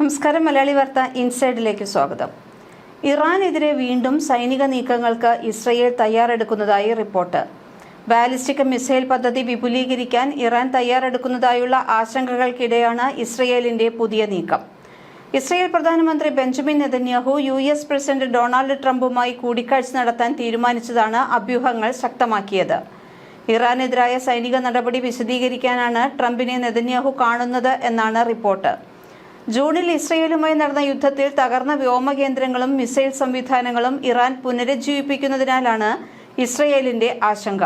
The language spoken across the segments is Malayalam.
നമസ്കാരം മലയാളി വാർത്ത ഇൻസൈഡിലേക്ക് സ്വാഗതം. ഇറാനെതിരെ വീണ്ടും സൈനിക നീക്കങ്ങൾക്ക് ഇസ്രയേൽ തയ്യാറെടുക്കുന്നതായി റിപ്പോർട്ട്. ബാലിസ്റ്റിക് മിസൈൽ പദ്ധതി വിപുലീകരിക്കാൻ ഇറാൻ തയ്യാറെടുക്കുന്നതായുള്ള ആശങ്കകൾക്കിടെയാണ് ഇസ്രയേലിന്റെ പുതിയ നീക്കം. ഇസ്രയേൽ പ്രധാനമന്ത്രി Benjamin Netanyahu U S president Donald ട്രംപുമായി കൂടിക്കാഴ്ച നടത്താൻ തീരുമാനിച്ചതാണ് അഭ്യൂഹങ്ങൾ ശക്തമാക്കിയത്. ഇറാനെതിരായ സൈനിക നടപടി വിശദീകരിക്കാനാണ് ട്രംപിനെ നെതന്യാഹു കാണുന്നത് എന്നാണ് റിപ്പോർട്ട്. ജൂണിൽ ഇസ്രയേലുമായി നടന്ന യുദ്ധത്തിൽ തകർന്ന വ്യോമ കേന്ദ്രങ്ങളും മിസൈൽ സംവിധാനങ്ങളും ഇറാൻ പുനരുജ്ജീവിപ്പിക്കുന്നതിനാലാണ് ഇസ്രയേലിന്റെ ആശങ്ക.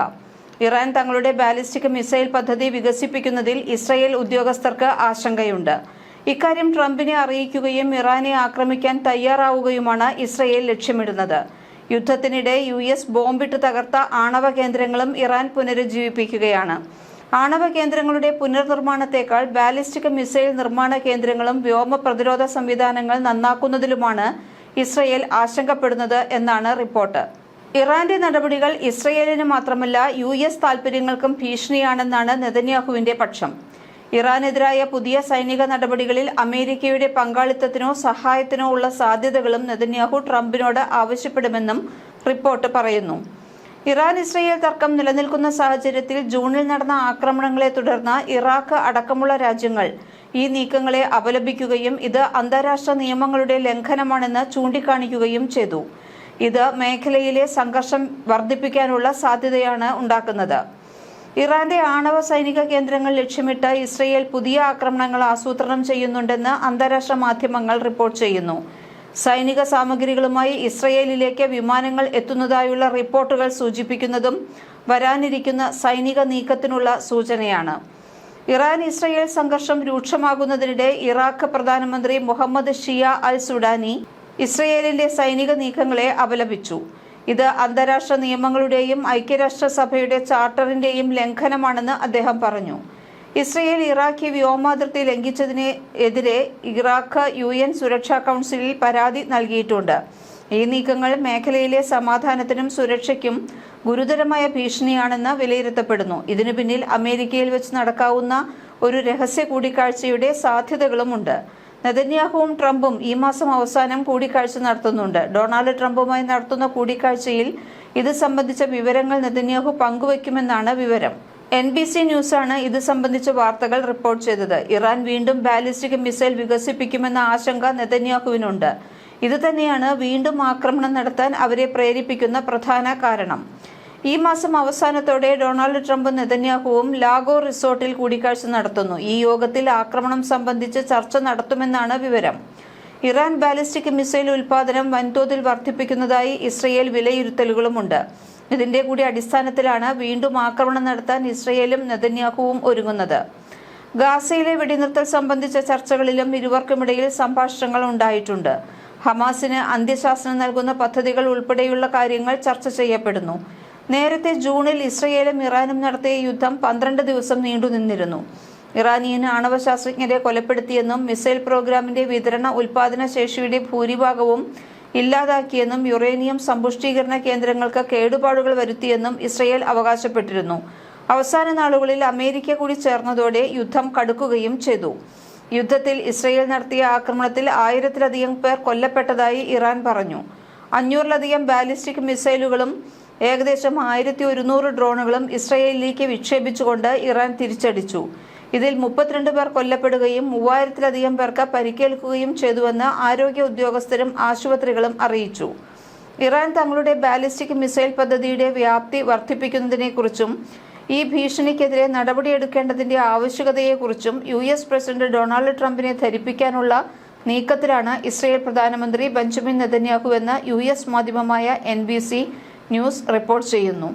ഇറാൻ തങ്ങളുടെ ബാലിസ്റ്റിക് മിസൈൽ പദ്ധതി വികസിപ്പിക്കുന്നതിൽ ഇസ്രയേൽ ഉദ്യോഗസ്ഥർക്ക് ആശങ്കയുണ്ട്. ഇക്കാര്യം ട്രംപിനെ അറിയിക്കുകയും ഇറാനെ ആക്രമിക്കാൻ തയ്യാറാവുകയുമാണ് ഇസ്രയേൽ ലക്ഷ്യമിടുന്നത്. യുദ്ധത്തിനിടെ യു എസ് ബോംബിട്ട് തകർത്ത ആണവ കേന്ദ്രങ്ങളും ഇറാൻ പുനരുജ്ജീവിപ്പിക്കുകയാണ്. ആണവ കേന്ദ്രങ്ങളുടെ പുനർനിർമ്മാണത്തേക്കാൾ ബാലിസ്റ്റിക് മിസൈൽ നിർമ്മാണ കേന്ദ്രങ്ങളും വ്യോമ പ്രതിരോധ സംവിധാനങ്ങൾ നന്നാക്കുന്നതിലുമാണ് ഇസ്രയേൽ ആശങ്കപ്പെടുന്നത് എന്നാണ് റിപ്പോർട്ട്. ഇറാന്റെ നടപടികൾ ഇസ്രയേലിന് മാത്രമല്ല യു എസ് താൽപര്യങ്ങൾക്കും ഭീഷണിയാണെന്നാണ് നെതന്യാഹുവിന്റെ പക്ഷം. ഇറാനെതിരായ പുതിയ സൈനിക നടപടികളിൽ അമേരിക്കയുടെ പങ്കാളിത്തത്തിനോ സഹായത്തിനോ ഉള്ള സാധ്യതകളും നെതന്യാഹു ട്രംപിനോട് ആവശ്യപ്പെടുമെന്നും റിപ്പോർട്ട് പറയുന്നു. ഇറാൻ ഇസ്രയേൽ തർക്കം നിലനിൽക്കുന്ന സാഹചര്യത്തിൽ ജൂണിൽ നടന്ന ആക്രമണങ്ങളെ തുടർന്ന് ഇറാഖ് അടക്കമുള്ള രാജ്യങ്ങൾ ഈ നീക്കങ്ങളെ അപലപിക്കുകയും ഇത് അന്താരാഷ്ട്ര നിയമങ്ങളുടെ ലംഘനമാണെന്ന് ചൂണ്ടിക്കാണിക്കുകയും ചെയ്തു. ഇത് മേഖലയിലെ സംഘർഷം വർദ്ധിപ്പിക്കാനുള്ള സാധ്യതയാണ് ഉണ്ടാക്കുന്നത്. ഇറാന്റെ ആണവ സൈനിക കേന്ദ്രങ്ങൾ ലക്ഷ്യമിട്ട് ഇസ്രയേൽ പുതിയ ആക്രമണങ്ങൾ ആസൂത്രണം ചെയ്യുന്നുണ്ടെന്ന് അന്താരാഷ്ട്ര മാധ്യമങ്ങൾ റിപ്പോർട്ട് ചെയ്യുന്നു. സൈനിക സാമഗ്രികളുമായി ഇസ്രയേലിലേക്ക് വിമാനങ്ങൾ എത്തുന്നതായുള്ള റിപ്പോർട്ടുകൾ സൂചിപ്പിക്കുന്നതും വരാനിരിക്കുന്ന സൈനിക നീക്കത്തിനുള്ള സൂചനയാണ്. ഇറാൻ ഇസ്രയേൽ സംഘർഷം രൂക്ഷമാകുന്നതിനിടെ ഇറാഖ് പ്രധാനമന്ത്രി മുഹമ്മദ് ഷിയ അൽ സുഡാനി ഇസ്രയേലിന്റെ സൈനിക നീക്കങ്ങളെ അപലപിച്ചു. ഇത് അന്താരാഷ്ട്ര നിയമങ്ങളുടെയും ഐക്യരാഷ്ട്രസഭയുടെ ചാർട്ടറിന്റെയും ലംഘനമാണെന്ന് അദ്ദേഹം പറഞ്ഞു. ഇസ്രയേൽ ഇറാഖി വ്യോമാതിർത്തി ലംഘിച്ചതിനെതിരെ ഇറാഖ് യു എൻ സുരക്ഷാ കൗൺസിലിൽ പരാതി നൽകിയിട്ടുണ്ട്. ഈ നീക്കങ്ങൾ മേഖലയിലെ സമാധാനത്തിനും സുരക്ഷയ്ക്കും ഗുരുതരമായ ഭീഷണിയാണെന്ന് വിലയിരുത്തപ്പെടുന്നു. ഇതിനു പിന്നിൽ അമേരിക്കയിൽ വെച്ച് നടക്കാവുന്ന ഒരു രഹസ്യ കൂടിക്കാഴ്ചയുടെ സാധ്യതകളുമുണ്ട്. നെതന്യാഹുവും ട്രംപും ഈ മാസം അവസാനം കൂടിക്കാഴ്ച നടത്തുന്നുണ്ട്. ഡൊണാൾഡ് ട്രംപുമായി നടത്തുന്ന കൂടിക്കാഴ്ചയിൽ ഇത് സംബന്ധിച്ച വിവരങ്ങൾ നെതന്യാഹു പങ്കുവയ്ക്കുമെന്നാണ് വിവരം. എൻ ബി സി ന്യൂസാണ് ഇത് സംബന്ധിച്ച വാർത്തകൾ റിപ്പോർട്ട് ചെയ്തത്. ഇറാൻ വീണ്ടും ബാലിസ്റ്റിക് മിസൈൽ വികസിപ്പിക്കുമെന്ന ആശങ്ക നെതന്യാഹുവിനുണ്ട്. ഇത് തന്നെയാണ് വീണ്ടും ആക്രമണം നടത്താൻ അവരെ പ്രേരിപ്പിക്കുന്ന പ്രധാന കാരണം. ഈ മാസം അവസാനത്തോടെ ഡൊണാൾഡ് ട്രംപ് നെതന്യാഹുവും ലാഗോ റിസോർട്ടിൽ കൂടിക്കാഴ്ച നടത്തുന്നു. ഈ യോഗത്തിൽ ആക്രമണം സംബന്ധിച്ച് ചർച്ച നടത്തുമെന്നാണ് വിവരം. ഇറാൻ ബാലിസ്റ്റിക് മിസൈൽ ഉൽപാദനം വൻതോതിൽ വർദ്ധിപ്പിക്കുന്നതായി ഇസ്രയേൽ വിലയിരുത്തലുകളുമുണ്ട്. ഇതിന്റെ കൂടി അടിസ്ഥാനത്തിലാണ് വീണ്ടും ആക്രമണം നടത്താൻ ഇസ്രയേലും നെതന്യാഹുവും ഒരുങ്ങുന്നത്. ഗാസയിലെ വെടിനിർത്തൽ സംബന്ധിച്ച ചർച്ചകളിലും ഇരുവർക്കുമിടയിൽ സംഭാഷണങ്ങൾ ഉണ്ടായിട്ടുണ്ട്. ഹമാസിന് അന്ത്യശാസനം നൽകുന്ന പദ്ധതികൾ ഉൾപ്പെടെയുള്ള കാര്യങ്ങൾ ചർച്ച ചെയ്യപ്പെടുന്നു. നേരത്തെ ജൂണിൽ ഇസ്രയേലും ഇറാനും നടത്തിയ യുദ്ധം പന്ത്രണ്ട് ദിവസം നീണ്ടുനിന്നിരുന്നു ഇറാനിയൻ ആണവ ശാസ്ത്രജ്ഞരെ കൊലപ്പെടുത്തിയെന്നും മിസൈൽ പ്രോഗ്രാമിന്റെ വിതരണ ഉൽപാദന ശേഷിയുടെ ഭൂരിഭാഗവും ഇല്ലാതാക്കിയെന്നും യുറേനിയം സമ്പുഷ്ടീകരണ കേന്ദ്രങ്ങൾക്ക് കേടുപാടുകൾ വരുത്തിയെന്നും ഇസ്രയേൽ അവകാശപ്പെട്ടിരുന്നു. അവസാന നാളുകളിൽ അമേരിക്ക കൂടി ചേർന്നതോടെ യുദ്ധം കടുക്കുകയും ചെയ്തു. യുദ്ധത്തിൽ ഇസ്രയേൽ നടത്തിയ ആക്രമണത്തിൽ ആയിരത്തിലധികം പേർ കൊല്ലപ്പെട്ടതായി ഇറാൻ പറഞ്ഞു. അഞ്ഞൂറിലധികം ബാലിസ്റ്റിക് മിസൈലുകളും ഏകദേശം ആയിരത്തി ഒരുന്നൂറ് ഡ്രോണുകളും ഇസ്രയേലിലേക്ക് വിക്ഷേപിച്ചുകൊണ്ട് ഇറാൻ തിരിച്ചടിച്ചു. ഇതിൽ മുപ്പത്തിരണ്ട് പേർ കൊല്ലപ്പെടുകയും മൂവായിരത്തിലധികം പേർക്ക് പരിക്കേൽക്കുകയും ചെയ്തുവെന്ന് ആരോഗ്യ ഉദ്യോഗസ്ഥരും ആശുപത്രികളും അറിയിച്ചു. ഇറാൻ തങ്ങളുടെ ബാലിസ്റ്റിക് മിസൈൽ പദ്ധതിയുടെ വ്യാപ്തി വർദ്ധിപ്പിക്കുന്നതിനെക്കുറിച്ചും ഈ ഭീഷണിക്കെതിരെ നടപടിയെടുക്കേണ്ടതിന്റെ ആവശ്യകതയെക്കുറിച്ചും യു എസ് പ്രസിഡന്റ് ഡൊണാൾഡ് ട്രംപിനെ ധരിപ്പിക്കാനുള്ള നീക്കത്തിലാണ് ഇസ്രയേൽ പ്രധാനമന്ത്രി ബെഞ്ചമിൻ നെതന്യാഹു എന്ന് യു എസ് മാധ്യമമായ N B C news report ചെയ്യുന്നു.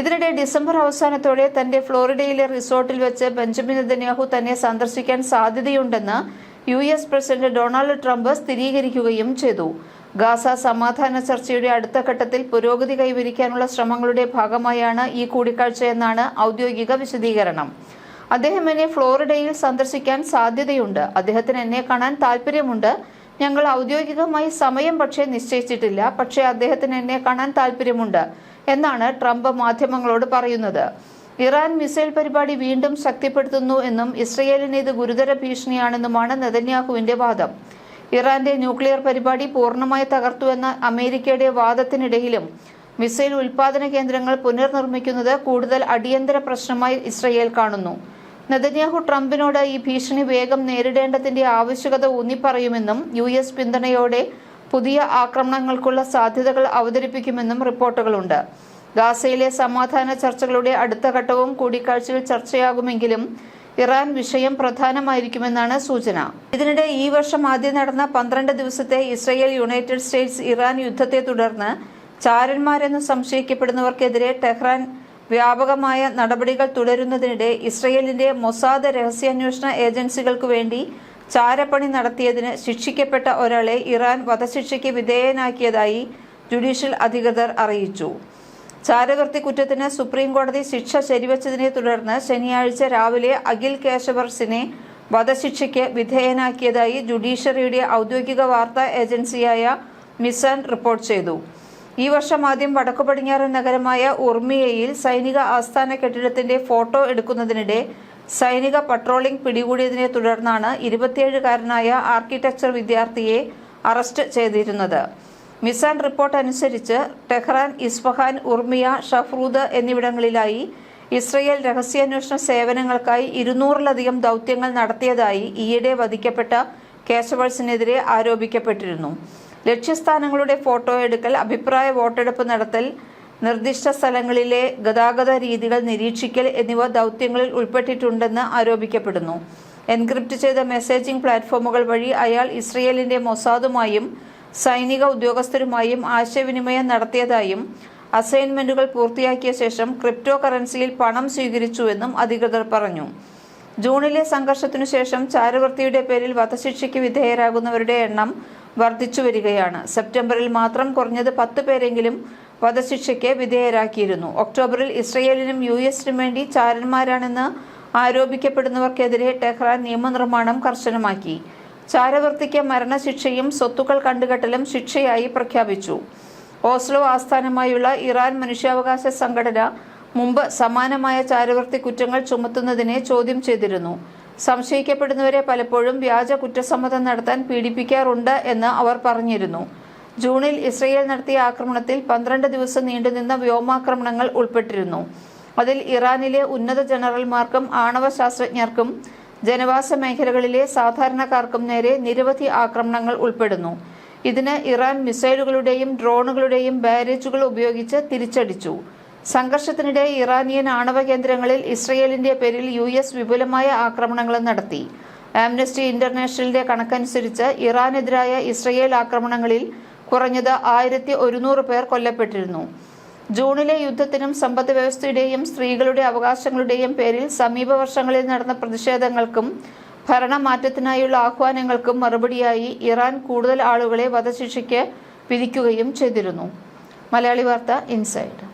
ഇതിനിടെ ഡിസംബർ അവസാനത്തോടെ തന്റെ ഫ്ലോറിഡയിലെ റിസോർട്ടിൽ വെച്ച് ബെഞ്ചമിൻ നെതന്യാഹു തന്നെ സന്ദർശിക്കാൻ സാധ്യതയുണ്ടെന്ന് U S president Donald Trump സ്ഥിരീകരിക്കുകയും ചെയ്തു. ഗാസ സമാധാന ചർച്ചയുടെ അടുത്ത ഘട്ടത്തിൽ പുരോഗതി കൈവരിക്കാനുള്ള ശ്രമങ്ങളുടെ ഭാഗമായാണ് ഈ കൂടിക്കാഴ്ചയെന്നാണ് ഔദ്യോഗിക വിശദീകരണം. അദ്ദേഹം എന്നെ ഫ്ലോറിഡയിൽ സന്ദർശിക്കാൻ സാധ്യതയുണ്ട്. അദ്ദേഹത്തിന് എന്നെ കാണാൻ താല്പര്യമുണ്ട് ഞങ്ങൾ ഔദ്യോഗികമായി സമയം പക്ഷേ നിശ്ചയിച്ചിട്ടില്ല. പക്ഷേ അദ്ദേഹത്തിന് എന്നെ കാണാൻ താല്പര്യമുണ്ട് എന്നാണ് ട്രംപ് മാധ്യമങ്ങളോട് പറയുന്നത്. ഇറാൻ മിസൈൽ പരിപാടി വീണ്ടും ശക്തിപ്പെടുത്തുന്നു എന്നും ഇസ്രയേലിന് ഇത് ഗുരുതര ഭീഷണിയാണെന്നുമാണ് നെതന്യാഹുവിന്റെ വാദം. ഇറാന്റെ ന്യൂക്ലിയർ പരിപാടി പൂർണമായി തകർത്തുവെന്ന അമേരിക്കയുടെ വാദത്തിനിടയിലും മിസൈൽ ഉൽപാദന കേന്ദ്രങ്ങൾ പുനർനിർമ്മിക്കുന്നത് കൂടുതൽ അടിയന്തര പ്രശ്നമായി ഇസ്രയേൽ കാണുന്നു. നെതന്യാഹു ട്രംപിനോട് ഈ ഭീഷണി വേഗം നേരിടേണ്ടതിന്റെ ആവശ്യകത ഊന്നിപ്പറയുമെന്നും യു എസ് പിന്തുണയോടെ പുതിയ ആക്രമണങ്ങൾക്കുള്ള സാധ്യതകൾ അവതരിപ്പിക്കുമെന്നും റിപ്പോർട്ടുകളുണ്ട്. ഗാസയിലെ സമാധാന ചർച്ചകളുടെ അടുത്ത ഘട്ടവും കൂടിക്കാഴ്ചയിൽ ചർച്ചയാകുമെങ്കിലും ഇറാൻ വിഷയം പ്രധാനമായിരിക്കുമെന്നാണ് സൂചന. ഇതിനിടെ ഈ വർഷം ആദ്യം നടന്ന പന്ത്രണ്ട് ദിവസത്തെ ഇസ്രയേൽ യുണൈറ്റഡ് സ്റ്റേറ്റ്സ് ഇറാൻ യുദ്ധത്തെ തുടർന്ന് ചാരന്മാരെന്ന് സംശയിക്കപ്പെടുന്നവർക്കെതിരെ ടെഹ്റാൻ വ്യാപകമായ നടപടികൾ തുടരുന്നതിനിടെ ഇസ്രയേലിന്റെ മൊസാദ് രഹസ്യാന്വേഷണ ഏജൻസികൾക്കു വേണ്ടി ചാരപ്പണി നടത്തിയതിന് ശിക്ഷിക്കപ്പെട്ട ഒരാളെ ഇറാൻ വധശിക്ഷയ്ക്ക് വിധേയനാക്കിയതായി ജുഡീഷ്യൽ അധികൃതർ അറിയിച്ചു. ചാരവൃത്തി കുറ്റത്തിന് സുപ്രീം കോടതി ശിക്ഷ ശരിവച്ചതിനെ തുടർന്ന് ശനിയാഴ്ച രാവിലെ അഖിൽ കേശവർസിനെ വധശിക്ഷയ്ക്ക് വിധേയനാക്കിയതായി ജുഡീഷ്യറിയുടെ ഔദ്യോഗിക വാർത്താ ഏജൻസിയായ മിസാൻ റിപ്പോർട്ട് ചെയ്തു. ഈ വർഷം ആദ്യം വടക്കു പടിഞ്ഞാറൻ നഗരമായ ഉർമിയയിൽ സൈനിക ആസ്ഥാന കെട്ടിടത്തിന്റെ ഫോട്ടോ എടുക്കുന്നതിനിടെ സൈനിക പട്രോളിംഗ് പിടികൂടിയതിനെ തുടർന്നാണ് ഇരുപത്തിയേഴുകാരനായ ആർക്കിടെക്ചർ വിദ്യാർത്ഥിയെ അറസ്റ്റ് ചെയ്തിരുന്നത്. മിസാൻ റിപ്പോർട്ട് അനുസരിച്ച് ടെഹ്റാൻ ഇസ്ഫഹാൻ ഉർമിയ ഷഫ്രൂദ് എന്നിവിടങ്ങളിലായി ഇസ്രയേൽ രഹസ്യാന്വേഷണ സേവനങ്ങൾക്കായി ഇരുന്നൂറിലധികം ദൗത്യങ്ങൾ നടത്തിയതായി ഈയിടെ വധിക്കപ്പെട്ട കേശവൾസിനെതിരെ ആരോപിക്കപ്പെട്ടിരുന്നു. ലക്ഷ്യസ്ഥാനങ്ങളുടെ ഫോട്ടോ എടുക്കൽ അഭിപ്രായ വോട്ടെടുപ്പ് നടത്തൽ നിർദ്ദിഷ്ട സ്ഥലങ്ങളിലെ ഗതാഗത രീതികൾ നിരീക്ഷിക്കൽ എന്നിവ ദൗത്യങ്ങളിൽ ഉൾപ്പെട്ടിട്ടുണ്ടെന്ന് ആരോപിക്കപ്പെടുന്നു. എൻക്രിപ്റ്റ് ചെയ്ത മെസ്സേജിംഗ് പ്ലാറ്റ്ഫോമുകൾ വഴി അയാൾ ഇസ്രയേലിന്റെ മൊസാദുമായും സൈനിക ഉദ്യോഗസ്ഥരുമായും ആശയവിനിമയം നടത്തിയതായും അസൈൻമെന്റുകൾ പൂർത്തിയാക്കിയ ശേഷം ക്രിപ്റ്റോ കറൻസിയിൽ പണം സ്വീകരിച്ചുവെന്നും അധികൃതർ പറഞ്ഞു. ജൂണിലെ സംഘർഷത്തിനു ശേഷം ചാരവൃത്തിയുടെ പേരിൽ വധശിക്ഷയ്ക്ക് വിധേയരാകുന്നവരുടെ എണ്ണം വർദ്ധിച്ചു വരികയാണ്. സെപ്റ്റംബറിൽ മാത്രം കുറഞ്ഞത് പത്ത് പേരെങ്കിലും വധശിക്ഷയ്ക്ക് വിധേയരാക്കിയിരുന്നു. ഒക്ടോബറിൽ ഇസ്രയേലിനും യു എസിനും വേണ്ടി ചാരന്മാരാണെന്ന് ആരോപിക്കപ്പെടുന്നവർക്കെതിരെ ടെഹ്റാൻ നിയമനിർമ്മാണം കർശനമാക്കി. ചാരവൃത്തിക്ക് മരണശിക്ഷയും സ്വത്തുക്കൾ കണ്ടുകെട്ടലും ശിക്ഷയായി പ്രഖ്യാപിച്ചു. ഓസ്ലോ ആസ്ഥാനമായുള്ള ഇറാൻ മനുഷ്യാവകാശ സംഘടന മുമ്പ് സമാനമായ ചാരവർത്തി കുറ്റങ്ങൾ ചുമത്തുന്നതിനെ ചോദ്യം ചെയ്തിരുന്നു. സംശയിക്കപ്പെടുന്നവരെ പലപ്പോഴും വ്യാജ കുറ്റസമ്മതം നടത്താൻ പീഡിപ്പിക്കാറുണ്ട് എന്ന് അവർ പറഞ്ഞിരുന്നു. ജൂണിൽ ഇസ്രയേൽ നടത്തിയ ആക്രമണത്തിൽ പന്ത്രണ്ട് ദിവസം നീണ്ടുനിന്ന വ്യോമാക്രമണങ്ങൾ ഉൾപ്പെട്ടിരുന്നു. അതിൽ ഇറാനിലെ ഉന്നത ജനറൽമാർക്കും ആണവ ശാസ്ത്രജ്ഞർക്കും ജനവാസ മേഖലകളിലെ സാധാരണക്കാർക്കും നേരെ നിരവധി ആക്രമണങ്ങൾ ഉൾപ്പെടുന്നു. ഇതിന് ഇറാൻ മിസൈലുകളുടെയും ഡ്രോണുകളുടെയും ബാരേജുകൾ ഉപയോഗിച്ച് തിരിച്ചടിച്ചു. സംഘർഷത്തിനിടെ ഇറാനിയൻ ആണവ കേന്ദ്രങ്ങളിൽ ഇസ്രയേലിന്റെ പേരിൽ യു എസ് വിപുലമായ ആക്രമണങ്ങൾ നടത്തി. ആംനസ്റ്റി ഇന്റർനാഷണലിന്റെ കണക്കനുസരിച്ച് ഇറാനെതിരായ ഇസ്രയേൽ ആക്രമണങ്ങളിൽ കുറഞ്ഞത് ആയിരത്തി ഒരുന്നൂറ് പേർ കൊല്ലപ്പെട്ടിരുന്നു. ജൂണിലെ യുദ്ധത്തിനും സമ്പദ് വ്യവസ്ഥയുടെയും സ്ത്രീകളുടെ അവകാശങ്ങളുടെയും പേരിൽ സമീപ വർഷങ്ങളിൽ നടന്ന പ്രതിഷേധങ്ങൾക്കും ഭരണമാറ്റത്തിനായുള്ള ആഹ്വാനങ്ങൾക്കും മറുപടിയായി ഇറാൻ കൂടുതൽ ആളുകളെ വധശിക്ഷയ്ക്ക് വിധിക്കുകയും ചെയ്തിരുന്നു. മലയാളി വാർത്ത ഇൻസൈഡ്.